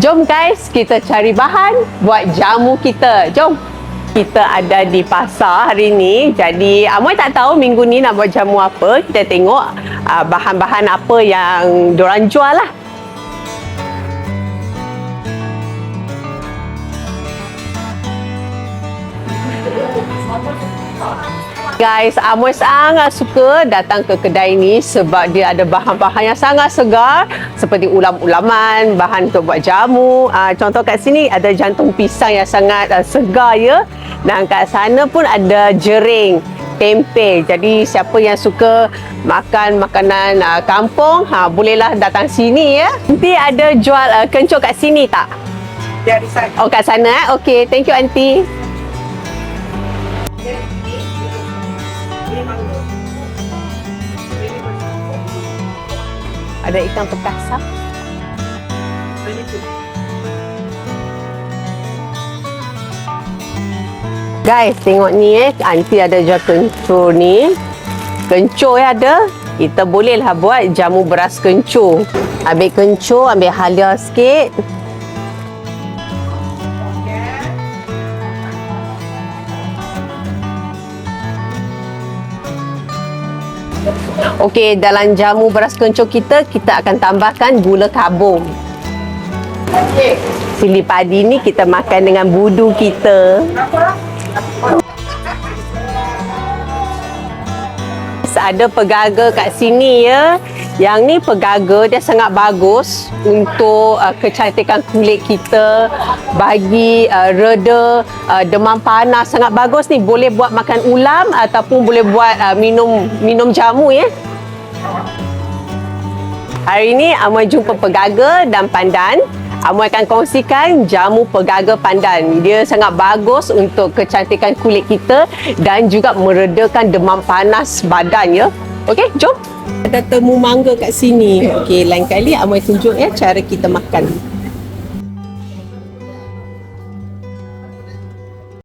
Jom guys, kita cari bahan buat jamu kita. Jom. Kita ada di pasar hari ni. Jadi, Amoy tak tahu minggu ni nak buat jamu apa. Kita tengok uh, bahan-bahan apa yang diorang jual lah. Guys, Amoy sangat suka datang ke kedai ni sebab dia ada bahan-bahan yang sangat segar seperti ulam-ulaman, bahan untuk buat jamu. Uh, contoh kat sini ada jantung pisang yang sangat uh, segar ya. Dan kat sana pun ada jering, tempe. Jadi siapa yang suka makan makanan uh, kampung, ha, bolehlah datang sini ya. Nanti ada jual uh, kencur kat sini tak? Dari sana. Oh kat sana eh? Okay, thank you aunty. Ada ikan perkasa. Guys, tengok ni eh. Aunty ada jual kencur ni. Kencur ya ada. Kita bolehlah buat jamu beras kencur. Ambil kencur, ambil halia sikit. Okey, dalam jamu beras kencur kita, kita akan tambahkan gula kabung. Okey. Cili padi ni kita makan dengan budu kita. Ada pegaga kat sini ya. Yang ni pegaga dia sangat bagus untuk uh, kecantikan kulit kita, bagi uh, reda uh, demam panas sangat bagus ni. Boleh buat makan ulam ataupun boleh buat uh, minum minum jamu ya. Hari ini Amoy jumpa pegaga dan pandan. Amoy akan kongsikan jamu pegaga pandan. Dia sangat bagus untuk kecantikan kulit kita dan juga meredakan demam panas badan ya. Okey, jom. Ada temu mangga kat sini. Okey, lain kali Amoy tunjuk ya cara kita makan.